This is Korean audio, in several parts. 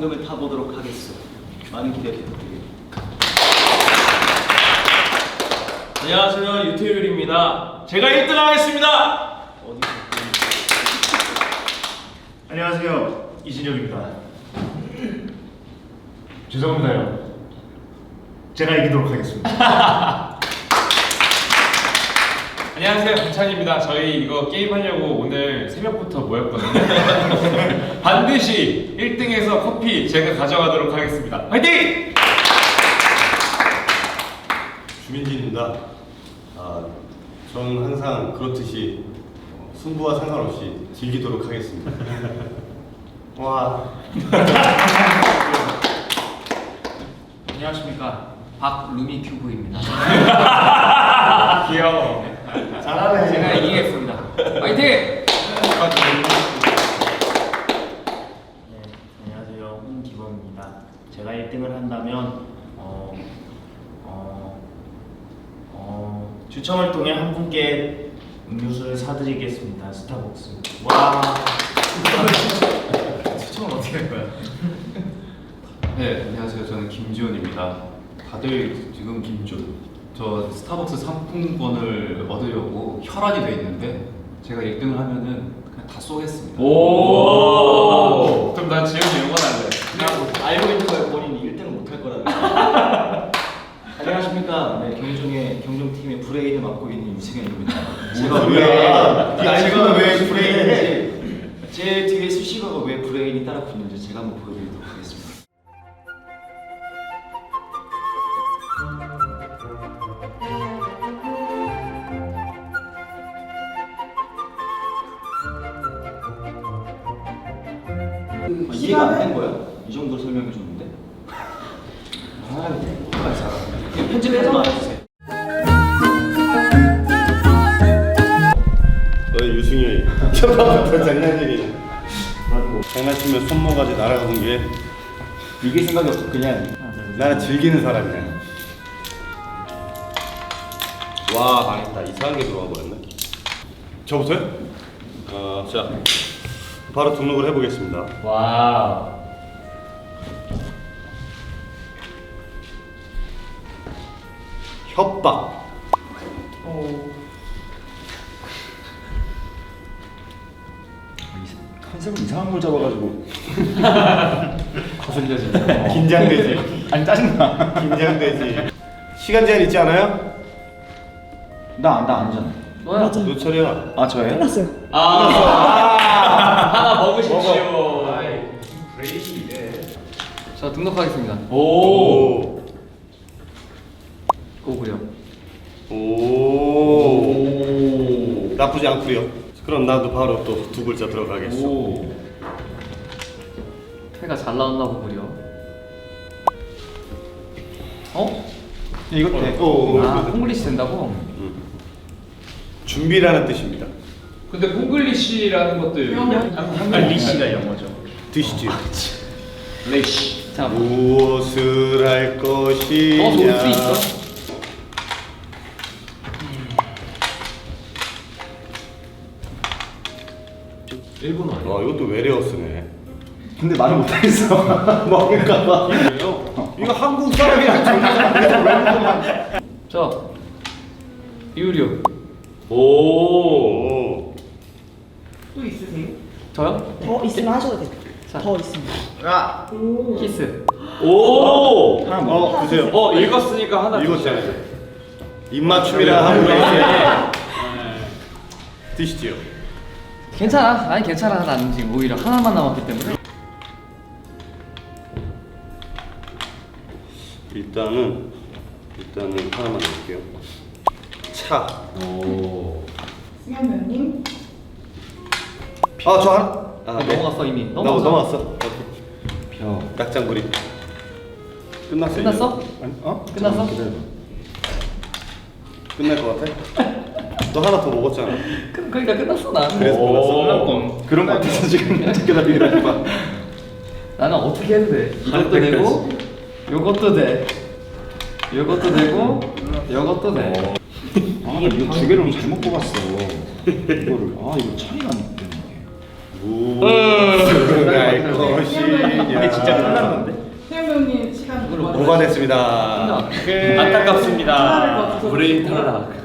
상금을 타보도록 하겠소. 많은 기대 부탁드립니다. 안녕하세요 유태율입니다. 제가 1등 하겠습니다. 어디 안녕하세요 이진혁입니다. 죄송합니다요. 제가 이기도록 하겠습니다. 안녕하세요 강찬입니다. 저희 이거 게임 하려고 오늘 새벽부터 모였거든요. 반드시 1등해서 커피 제가 가져가도록 하겠습니다. 화이팅! 주민진입니다. 아, 저는 항상 그렇듯이 승부와 상관없이 즐기도록 하겠습니다. 와, 안녕하십니까 박루미 큐브입니다. 귀여워. 잘하네. 제가 이기겠습니다. 화이팅! 네, 안녕하세요 홍기범입니다. 제가 1등을 한다면 어, 어, 어, 추첨을 통해 한 분께 음료수를 사드리겠습니다. 스타벅스. 와. 추첨을 어떻게 할 거야? 네, 안녕하세요. 저는 김지원입니다. 다들 지금 김지원. 저 스타벅스 상품권을 얻으려고 혈안이 돼 있는데 제가 1등을 하면은 그냥 다 쏘겠습니다. 오. 그럼 난 지금 응원할래. 그냥 알고 있는 거예요. 본인이 1등을 못할 거라는. 안녕하십니까. 네, 경종의 경종팀의 브레인을 맡고 있는 유승현입니다. 제가 왜 제가 왜왜 브레인인지 제 뒤에 수식어가 왜 브레인이 따라 붙는지 제가 한번 보여드리도록 설명해 줬는데? 아, 잘하네. 편집해서 말해주세요. 너 유승일 첫번부터 장난질이네. 장난치면 손모가지 날아가는 게 이게 생각이 없어 그냥 나는 즐기는 사람이야. 와 망했다 이상한 게 들어와 버렸네. 저부터요? 어, 자 바로 등록을 해보겠습니다. 와. 협박. 컨셉은 이상한 걸 잡아가지고 거슬려 진짜. 긴장되지. 아니 짜증나. 긴장되지. 시간 제한 있지 않아요? 나나 아니잖아. 너야. 노철이야. 아 저예요? 아. 하나 먹으십시오. 저 등록하겠습니다. 오. 오구려. 오. 나쁘지 않고요. 그럼 나도 바로 또 두 글자 들어가겠어. 오. 패가 잘 나왔나 보구려. 어? 이거 돼. 오, 오, 아 오. 콩글리시 된다고? 음. 준비라는 뜻입니다. 근데 콩글리시라는 것도 리시가 영어죠. 드시지. 레시. 자, 무엇을 할 것이냐. 어, 좋을 수 있어. 일본어 아니야? 와 이것도 외래어 쓰네. 근데 말을 못하겠어. 먹을까봐. 이거 한국 사람이랑 전혀 자, 이유류. 오. 오. 또 있으세요? 저요? 더 있으면 하셔도 돼요. 자. 더 있으면. 키스. 오. 하나 먹어. 어 보세요. 어 읽었으니까 하나 읽었잖아요. 입맞춤이라 하고 있어요. 드시지요. 괜찮아. 아니 괜찮아. 나는 지금 오히려 하나만 남았기 때문에. 일단은 일단은 하나만 넣을게요. 차. 오. 승현배우님 아 저 하나. 아, 네. 넘어갔어 이미. 넘어 넘어갔어. 넘어갔어. 벼. 낙장부리. 끝났어. 끝났어? 아니, 어? 끝났어? 끝날 것 같아? 너 하나 더 먹었잖아. 그, 그러니까 끝났어 난. 그래서 끝났어. 오. 그런 거 같아서 지금 기다리라니까. 나는 어떻게 해도 돼. 이것도 되고, 요것도 돼. 요것도 되고, 요것도 돼. 아 이거 두 개를 잘못 뽑았어. 이거를 아 이거 차이가 안 때문에. 이게 진짜 끝난 건데? 수영 배우님 시간 좀 뭐가 됐습니다. 안타깝습니다. 브레인 탈락.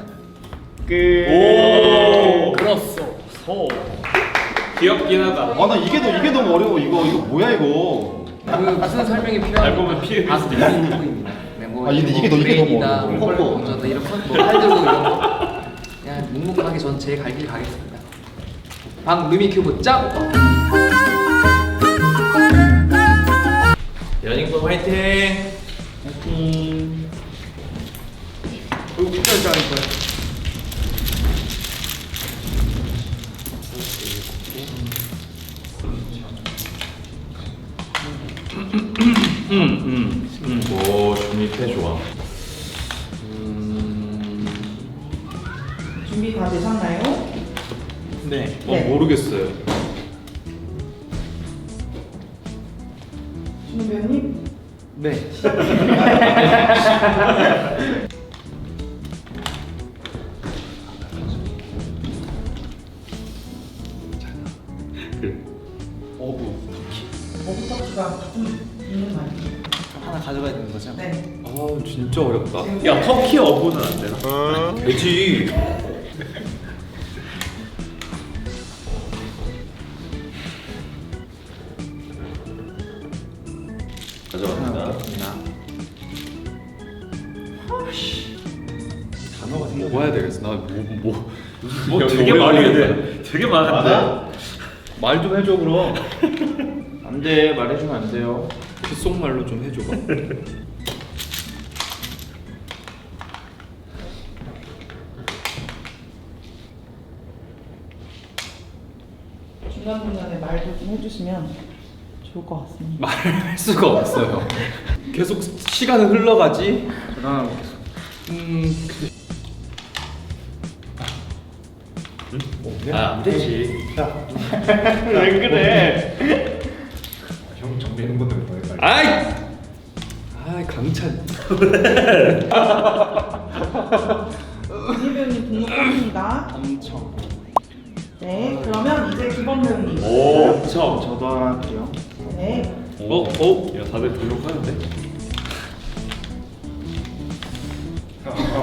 오. 그렇소. 소. 귀엽긴 하다. 아 나 이게 더 이게 너무 어려워. 이거 이거 뭐야 이거. 그 무슨 설명이 필요한? 알고 보면 피해 아, 묵묵입니다. 네, 뭐 아, 근데 이게 더- 이게 너무 어려워. 뭐. 먼저 이런 뭐팔 들고 이런 거. 그냥 묵묵하게 전 제 갈 길 가겠습니다. 방 루미 큐브 짱. 연인권 화이팅. 화이팅. 이거 진짜 잘할 거야. 오, 준이 패 좋아. 준비 다 되셨나요? 네. 어, 모르겠어요. 준호 배우님 네. 어부터가 좀 있는 거 아니에요? 하나 가져가야 되는 거죠? 네. 아 진짜 어렵다. 야, 터키 어부는 안 되나? 되지. 가져갑니다. 단어가 먹어야 되겠어. 나뭐 뭐. 뭐 되게 많이 돼. 되게 많은데. 말 좀 해줘 그럼. 안 돼. 말해주면 안 돼요. 귓속말로 좀 해줘봐. 중간중간에 말도 좀 해주시면 좋을 것 같습니다. 말을 할 수가 없어요. 계속 시간은 흘러가지. 그다음 음. 아, 안 되지. 왜 그래? 형 정리하는 뭐해 빨리. 아이. 아이 강찬. 준희 배우님 등록합니다. 엄청. 네. 그러면 이제 기범 배우님. 오, 엄청. 저도 하나 할게요. 네. 어, 어? 야, 다들 등록하는데?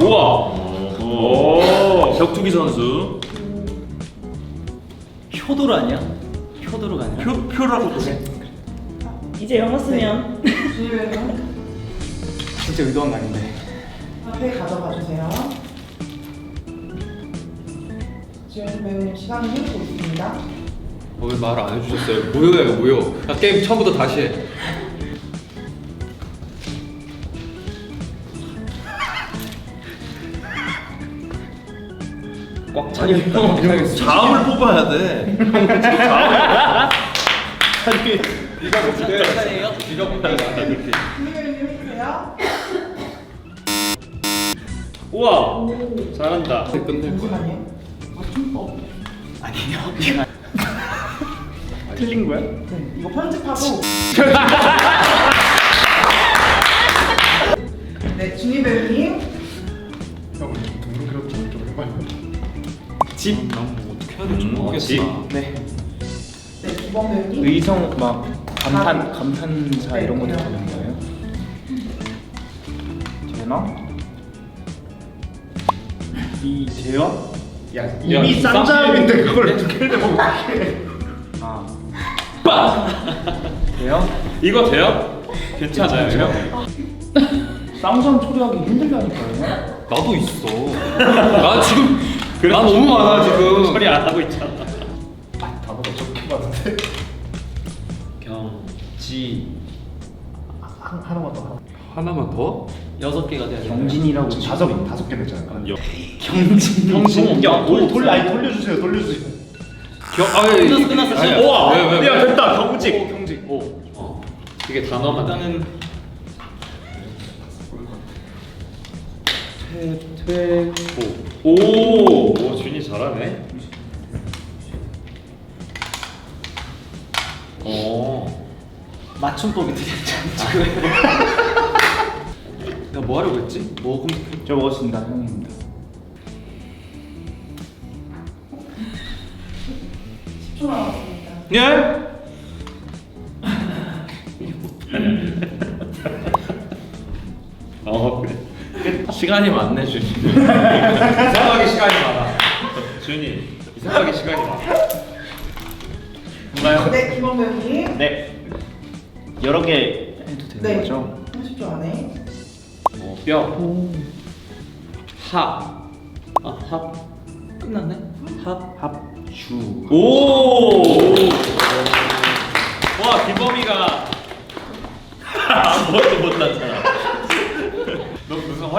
우와. 오. 격투기 선수. 효도로 아니야? 효도로가 아니라? 표 표라고도 해. 이제 영어 쓰면. 준희 배우님 진짜 의도한 거 아닌데. 앞에 가져가 주세요. 지금 배우님 시간을 흐르고 있습니다. 어, 왜말 안 해주셨어요? 무효예요 무효. 나 게임 처음부터 다시 해. 꽉 차게 형. 자음을 뽑아야 돼. 차례예요? 준희 배우님 해주세요. 우와. 잘한다. 끝낼 거야. 잠시만요. 아니에요. 틀린 거야? 네. 이거 편집하고. 집. 네. 네, 기범 배우님. 의성 막 감탄 감탄사 네, 이런 것도. 되는 거예요? 되나? 이 돼요? 야, 이미 싼 자음인데 그걸 두 개를 먹아 돼요? 이거 돼요? 괜찮아요. 형? 쌍전 초래하기 힘들다니까요. 나도 있어. 나 지금 나 너무 많아 지금. 처리 안 하고 있잖아. 답을 적게 봤는데. 경지. 한 하나만 더. 하나만 더? 여섯 개가 돼야 돼. 경진이라고 다섯 다섯 개 됐잖아요. 경진. 경진. 야, 오, 돌려 아니 돌려주세요. 돌려주세요. 겨, 아니, 끝났어, 끝났어. 아니야. 우와. 왜, 왜, 야, 왜? 됐다. 경직. 오, 경직. 오. 어. 이게 단어만. 일단은 퇴 오, 오 준이 잘하네. 어. 맞춤법이 되게 괜찮지. 내가 뭐 하려고 했지? 뭐 검색해? 저 먹었습니다 형입니다 예? 시간이 많네 준이 이상하게 시간이 많아. 준이 이상하게 시간이 많아 뭔가요? 네, 김원 배우님. 네. 여러 개 해도 되는 네. 거죠? 30초 안에. 어, 뼈 합. 아, 합. 끝났네? 합, 합, 주. 오! 와, 기범이가 아무것도 못났잖아.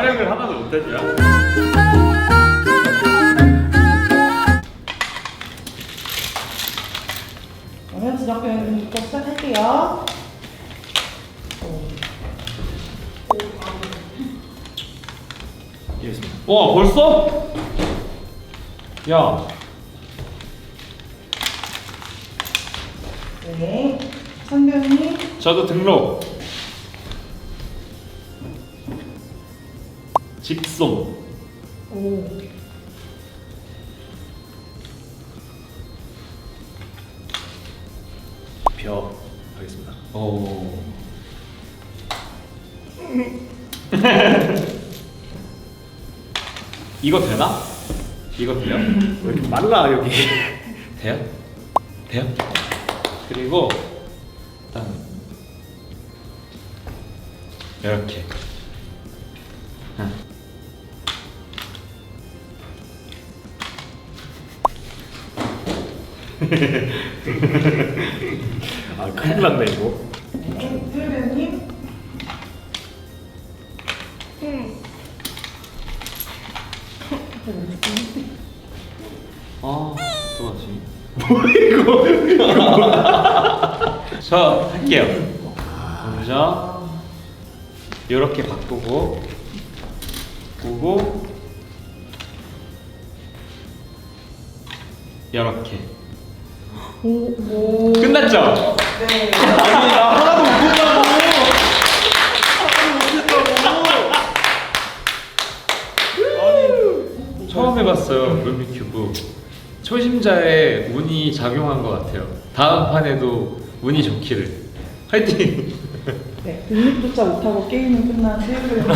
활약을 하나도 못했냐? 그러면 지적 배우님부터 시작할게요. 와, 벌써? 야, 네. 선배님. 저도 등록. 직송. 오. 벼. 하겠습니다. 오. 이거 되나? 이거 돼요? 왜 이렇게 말라 여기? 돼요? 돼요? 그리고 일단 이렇게 응. 아 큰일 났네 이거 네. 배우님. 아, 또하지. 뭐 이거? 저 할게요. 먼저 이렇게 바꾸고 보고 이렇게 오. 끝났죠? 네. 아니 나 하나도 못했다고. 아니 처음 해봤어요 루미큐브. 초심자의 운이 작용한 것 같아요. 다음 판에도 운이 좋기를. 화이팅. 네. 등립조차 못하고 게임은 끝난 배우님.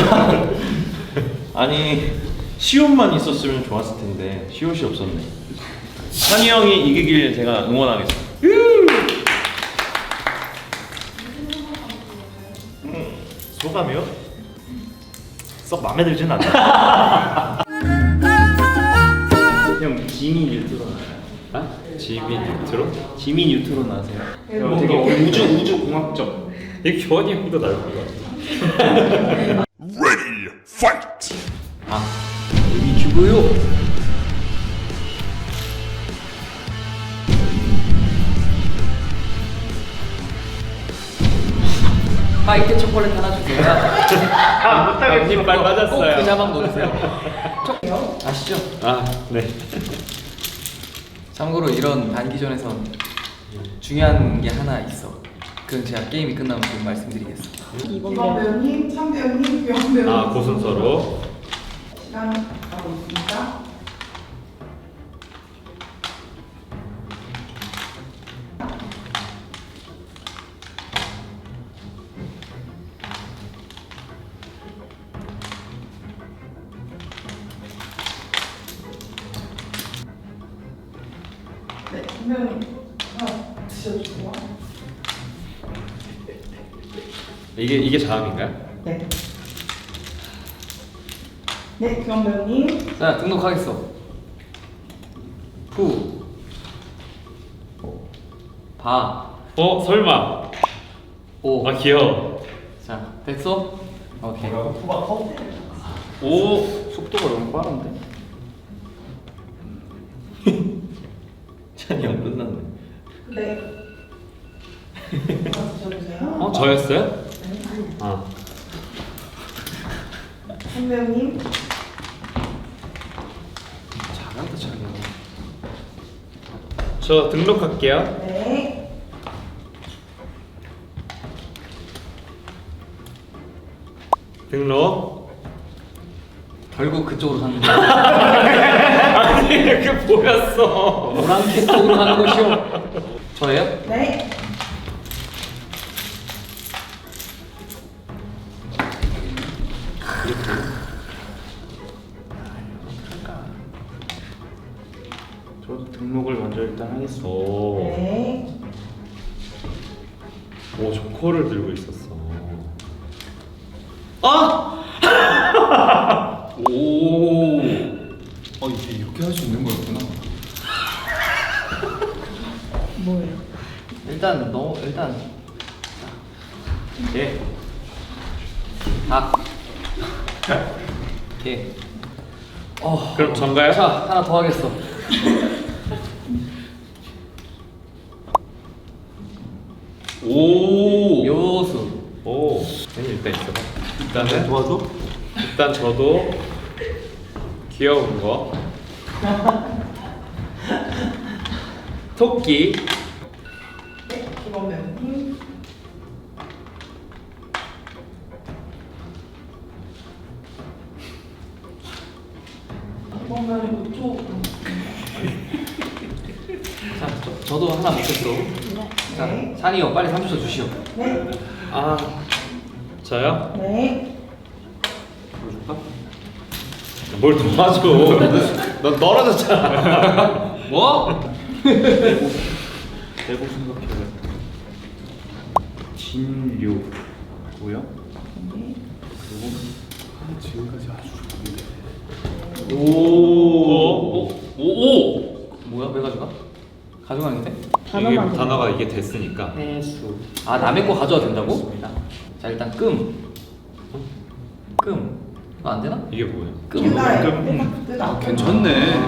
아니 시옷만 있었으면 좋았을 텐데 시옷이 없었네. 찬이 형이 이기길 제가 응원하겠습니다. 음, 소감이요? 썩 마음에 들진 않아. 형 지미 뉴트론? 아? 지민 뉴트로? 지미 뉴트론 아세요? 되게 우주 우주 공학적. 이 교환이 형도 나올 것 같아. 아 여기 주고요. 아 못하겠지. 말 맞았어요. 꼭그 자막 넣으세요. 아시죠? 아 네. 참고로 이런 단기전에선 중요한 게 하나 있어. 그건 제가 게임이 끝나면 좀 말씀드리겠습니다. 김원 배우님, 참 배우님, 교원 배우님. 아 고순서로. 시간 가고 있습니다. 네, 김 배우님 하나 드셔주세요. 이게 이게 자음인가요? 네. 네, 교원 배우님. 자 등록하겠어. 푸. 바. 어 설마. 오. 아 귀여워. 자 됐어? 오케이. 오. 속도가 너무 빠른데? 네. 드셔주세요. 어 저였어요? 아. 한 배우님. 잘한다 형. 저 등록할게요. 네. 등록. 결국 그쪽으로 가는 거야. 아니 그 뭐였어? 노란 캐스톡으로 가는 것이요. 저예요? 네. 등록을 먼저 일단 하겠습니다. 오, 네. 오 조커를 들고 있었어. 오. 어 이게 이렇게 할 수 있는 거였구나. 뭐예요? 일단 너 일단 예. 닭. 개. 어. 그럼 전가요? 자 하나 더 하겠어. 오. 요수. 오. 아니 일단 있어봐. 일단은 도와줘? 일단 저도 귀여운 거. 토끼. 자 네. 형 빨리 30초 주시오. 네. 아. 저요? 네. 뭘 도와줘? 넌 떨어졌잖아. 뭐? 대고 생각해요. 진료고요. 오. 오. 오. 뭐야 왜 가져가? 가져가는 게 돼? 이게 단어만 단어가 이게 됐으니까. 해수. 아 남의 거 가져와도 된다고? 자 일단 끔. 끔. 이거 안 되나? 이게 뭐예요? 끔. 옛날에 땡각 뜨다. 아 괜찮네.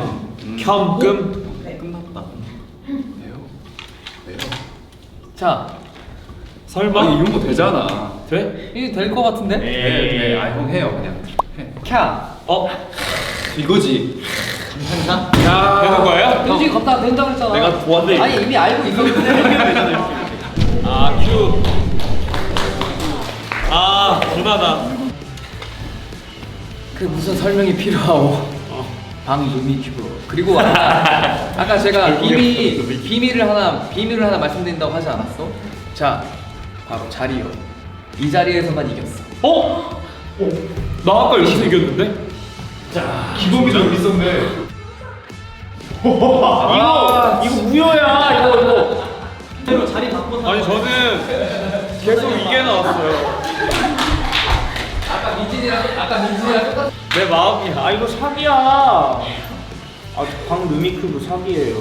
겸금. 네. 끝났다. 자 설마? 아 이런 거 되잖아. 돼? 이게 될 거 같은데? 네, 네. 아 형 해요 그냥. 해. 캬. 어? 이거지. 야. 되는 거예요? 현진이 걷다 된다고 했잖아. 내가 도왔는데 아니 이미 알고 있었는데. 아 큐. 아 분하다. 그 무슨 설명이 필요하오. 방 루미 큐브. 그리고 아까, 아까 제가 비밀 비밀을 하나 비밀을 하나 말씀드린다고 하지 않았어? 자 바로 자리요. 이 자리에서만 이겼어. 어? 나 아까 여기서 이겼는데? 기동이 좀 있었네. 이거 이거 무효야 이거 이거. 그대로 자리 바꿔서 아니 저는 계속 이게 나왔어요. 아까 민진이랑 아까 민진이랑 똑같. 내 마음이 아 이거 사기야. 아 광루미큐브 사기예요.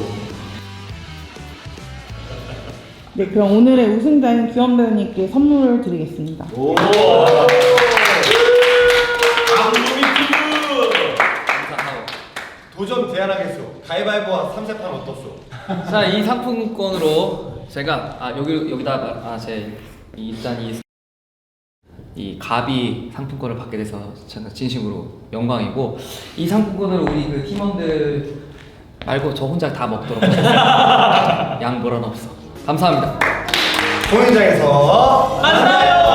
네, 그럼 오늘의 우승자인 기원 배우님께 선물을 드리겠습니다. 오. 가위바위보와 삼세판 어떻소? 자, 이 상품권으로 제가 아 여기 여기다가 아제 일단 이, 이 가비 상품권을 받게 돼서 제가 진심으로 영광이고 이 상품권을 우리 그 팀원들 말고 저 혼자 다 먹도록. 양보란 없어. 감사합니다. 공연장에서 만나요.